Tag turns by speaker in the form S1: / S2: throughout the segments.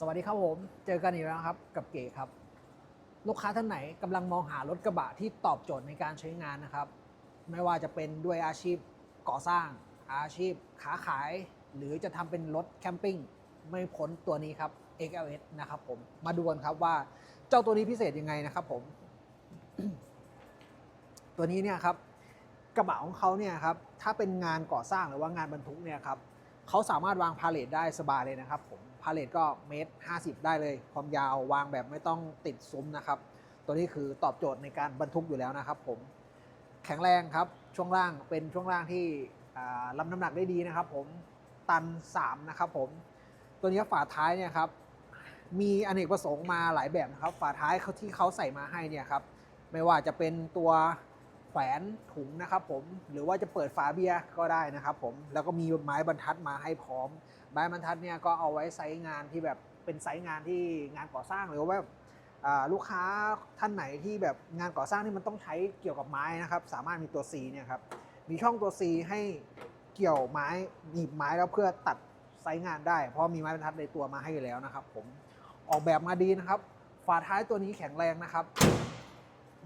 S1: สวัสดีครับผม เจอกันอีกแล้วครับกับเก๋ครับ ลูกค้าท่านไหนกำลังมองหารถกระบะที่ตอบโจทย์ในการใช้งานนะครับ ไม่ว่าจะเป็นด้วยอาชีพก่อสร้าง อาชีพค้าขาย หรือจะทำเป็นรถแคมปิ้งไม่พ้นตัวนี้ครับ XLS นะครับผมมาดูกันครับว่าเจ้าตัวนี้พิเศษยังไงนะครับผม ตัวนี้เนี่ยครับ กระบะของเขาเนี่ยครับถ้าเป็นงานก่อสร้างหรือว่างานบรรทุกเนี่ยครับ เขาสามารถวางพาเลทได้สบายเลยนะครับผมพาเลทก็เมตร50ได้เลย ความยาววางแบบไม่ต้องติดซุ้มนะครับ ตัวนี้คือตอบโจทย์ในการบรรทุกอยู่แล้วนะครับผมแข็งแรงครับช่วงล่างเป็นช่วงล่างที่รับน้ำหนักได้ดีนะครับ ผมตัน 3 นะครับผม ตัวนี้ฝาท้ายเนี่ยครับ มีอเนกประสงค์มาหลายแบบนะครับ ฝาท้ายเขาที่เขาใส่มาให้เนี่ยครับ ไม่ว่าจะเป็นตัว วนถุงนะครับผมหรือว่าจะเปิดฝาเบียร์ก็ได้นะครับผมแล้วก็มีไม้บรรทัดมาให้พร้อม ไม้บรรทัดเนี่ยก็เอาไว้ไซต์งานที่แบบเป็นไซต์งานที่งานก่อสร้างหรือว่าแบบลูกค้าท่านไหนที่แบบงานก่อสร้างที่มันต้องใช้เกี่ยวกับไม้นะครับ สามารถมีตัว C เนี่ยครับมีช่องตัว C ให้เกี่ยวไม้หนีบไม้แล้วเพื่อตัดไซต์งานได้ เพราะมีไม้บรรทัดในตัวมาให้อยู่แล้วนะครับ ผมออกแบบมาดีนะครับ ฝาท้ายตัวนี้แข็งแรงนะครับ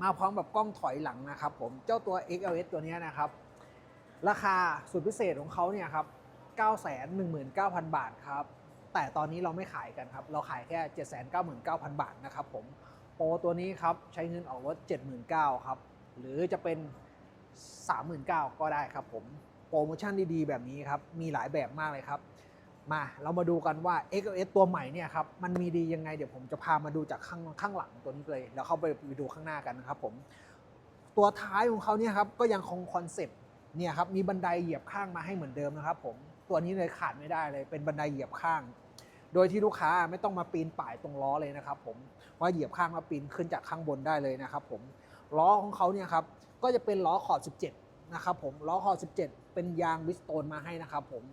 S1: มาพร้อมกับกล้องถอยหลังนะครับผมเจ้าตัว XLS ตัวนี้นะครับ ราคาสุดพิเศษของเขาเนี่ยครับ 919,000 บาทครับ แต่ตอนนี้เราไม่ขายกันครับ เราขายแค่ 799,000 บาทนะครับผมโปรตัวนี้ครับ ใช้เงินออกรถ 79,000ครับ หรือจะเป็น 39,000 ก็ได้ครับผม โปรโมชั่นดีๆ แบบนี้ครับ มีหลายแบบมากเลยครับ มาเรามาดูกันว่า XLS ตัวใหม่เนี่ยครับมันมีดียังไงเดี๋ยวผมจะพามาดูจากข้างข้างหลังตัวนี้เลยแล้วเข้าไปดูข้างหน้ากันนะครับผมตัวท้ายของเขาเนี่ยครับก็ยังคงคอนเซปต์เนี่ยครับมีบันไดเหยียบข้างมาให้เหมือนเดิมนะครับผมตัวนี้เลยขาดไม่ได้เลยเป็นบันไดเหยียบข้าง โดยที่ลูกค้าไม่ต้องมาปีนป่ายตรงล้อเลยนะครับผมว่าเหยียบข้างมาปีนขึ้นจากข้างบนได้เลยนะครับผมล้อของเขาเนี่ยครับก็จะเป็นล้อขอบ 17 นะครับผมล้อขอบ 17 เป็นยางวิสโตนมาให้นะครับผม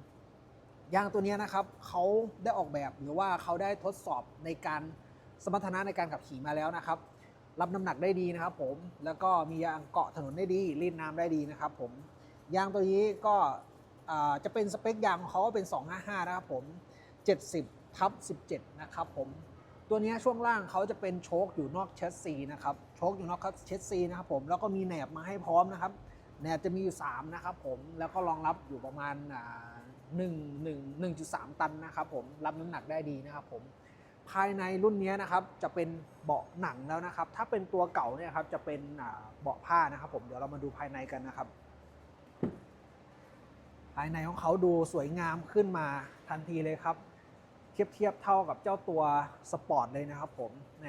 S1: ยางตัวนี้นะครับเขาได้ออกแบบหรือว่าเขาได้ทดสอบในการสมรรถนะในการขับขี่มาแล้วนะครับ รับน้ำหนักได้ดีนะครับ ผมแล้วก็มียางเกาะถนนได้ดีรีดน้ำได้ดีนะครับ ผมยางตัวนี้ก็จะเป็นสเปคยางของเขาก็เป็น 255 นะครับผม 70ทับ17 นะครับผมตัวนี้ช่วงล่างเขาจะเป็นโชคอยู่นอกเชสซีนะครับโชคอยู่นอกเชสซีนะครับผมแล้วก็มีแหนบมาให้พร้อมนะครับแหนบจะมีอยู่ 3 นะครับผมแล้วก็รองรับอยู่ประมาณ 1 1 1.3 ตันนะครับผมรับน้ำหนักได้ดีนะครับผมภายในรุ่นนี้นะครับจะเป็นเบาะหนังแล้วนะครับ ถ้าเป็นตัวเก่าเนี่ยครับจะเป็นเบาะผ้านะครับผมเดี๋ยวเรามาดูภายในกันนะครับ ภายในของเขาดูสวยงามขึ้นมาทันทีเลยครับ เทียบเทียบเท่ากับเจ้าตัวสปอร์ตเลยนะครับผมแหม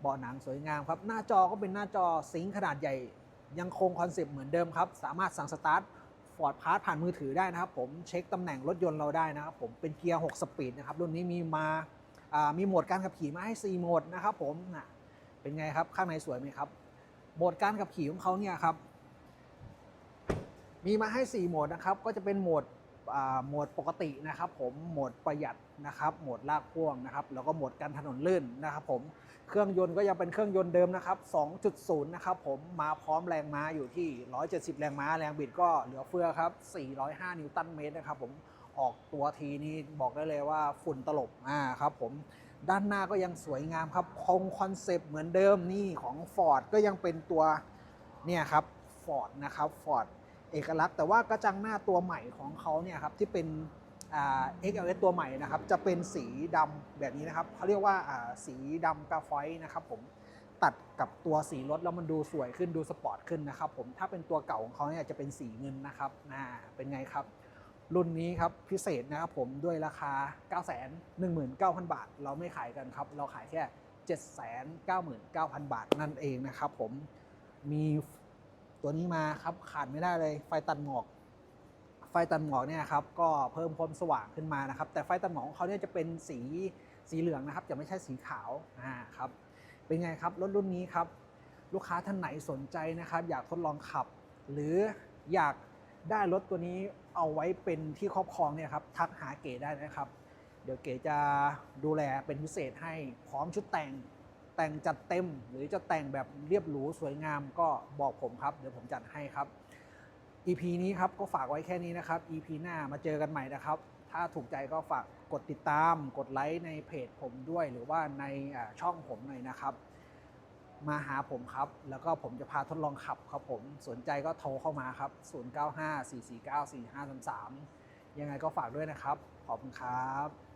S1: เบาะหนังสวยงามครับ หน้าจอก็เป็นหน้าจอซิงค์ขนาดใหญ่ ยังคงคอนเซปต์เหมือนเดิมครับ สามารถสั่งสตาร์ท ฟอร์ดพาร์ทผ่านมือถือได้นะครับผมเช็คตำแหน่งรถยนต์เราได้นะครับผมเป็นเกียร์ 6 สปีดนะครับรุ่นนี้มีมามีโหมดการขับขี่มาให้ 4 โหมดนะครับผมนะเป็นไงครับข้างในสวยไหมครับโหมดการขับขี่ของเขาเนี่ยครับมีมาให้ 4 โหมดนะครับก็จะเป็นโหมด หมดปกตินะครับผมโหมดประหยัดนะครับโหมดลากพ่วงนะครับแล้วก็โหมดการถนนลื่นนะครับผมเครื่องยนต์ก็ยังเป็นเครื่องยนต์เดิมนะครับ 2.0 นะครับผมมาพร้อมแรงม้าอยู่ที่ 170 แรงม้า แรงบิดก็เหลือเฟือครับ 405 นิวตันเมตรนะครับผมออกตัวทีนี้บอกได้เลยว่าฝุ่นตลบอ่าครับผมด้านหน้าก็ยังสวยงามครับคงคอนเซปต์เหมือนเดิมนี่ของ Ford ก็ยังเป็นตัวเนี่ยครับ Ford นะครับ Ford เอกลักษณ์แต่ว่ากระจังหน้าตัวใหม่ของเขาเนี่ยครับที่เป็นอ่า XLS ตัวใหม่นะครับจะเป็นสีดำแบบนี้นะครับเขาเรียกว่าสีดำกาไฟต์นะครับผมตัดกับตัวสีรถแล้วมันดูสวยขึ้นดูสปอร์ตขึ้นนะครับผมถ้าเป็นตัวเก่าของเขาเนี่ยจะเป็นสีเงินนะครับน่าเป็นไงครับ รุ่นนี้ครับพิเศษนะครับผมด้วยราคา 9 1 9 0 0 0 บาท เราไม่ขายกันครับ เราขายแค่ 799,000 บาทนั่นเองนะครับผมมี ตัวนี้มาครับขาดไม่ได้เลยไฟตัดหมอก ไฟตัดหมอกเนี่ยครับก็เพิ่มความสว่างขึ้นมานะครับ แต่ไฟตัดหมอกของเขาเนี่ยจะเป็นสีสีเหลืองนะครับจะไม่ใช่สีขาวอ่าครับเป็นไงครับรถรุ่นนี้ครับลูกค้าท่านไหนสนใจนะครับ อยากทดลองขับ หรืออยากได้รถตัวนี้เอาไว้เป็นที่ครอบครองเนี่ยครับทักหาเก๋ได้นะครับ เดี๋ยวเก๋จะดูแลเป็นพิเศษให้พร้อมชุดแต่ง แต่งจัดเต็ม หรือจะแต่งแบบเรียบหรูสวยงามก็บอกผมครับ เดี๋ยวผมจัดให้ครับ EP นี้ครับก็ฝากไว้แค่นี้นะครับ EP หน้ามาเจอกันใหม่นะครับ ถ้าถูกใจก็ฝากกดติดตาม กดไลค์ในเพจผมด้วย หรือว่าในช่องผมหน่อยนะครับ มาหาผมครับ แล้วก็ผมจะพาทดลองขับครับผม สนใจก็โทรเข้ามาครับ 0954494533 ยังไงก็ฝากด้วยนะครับ ขอบคุณครับ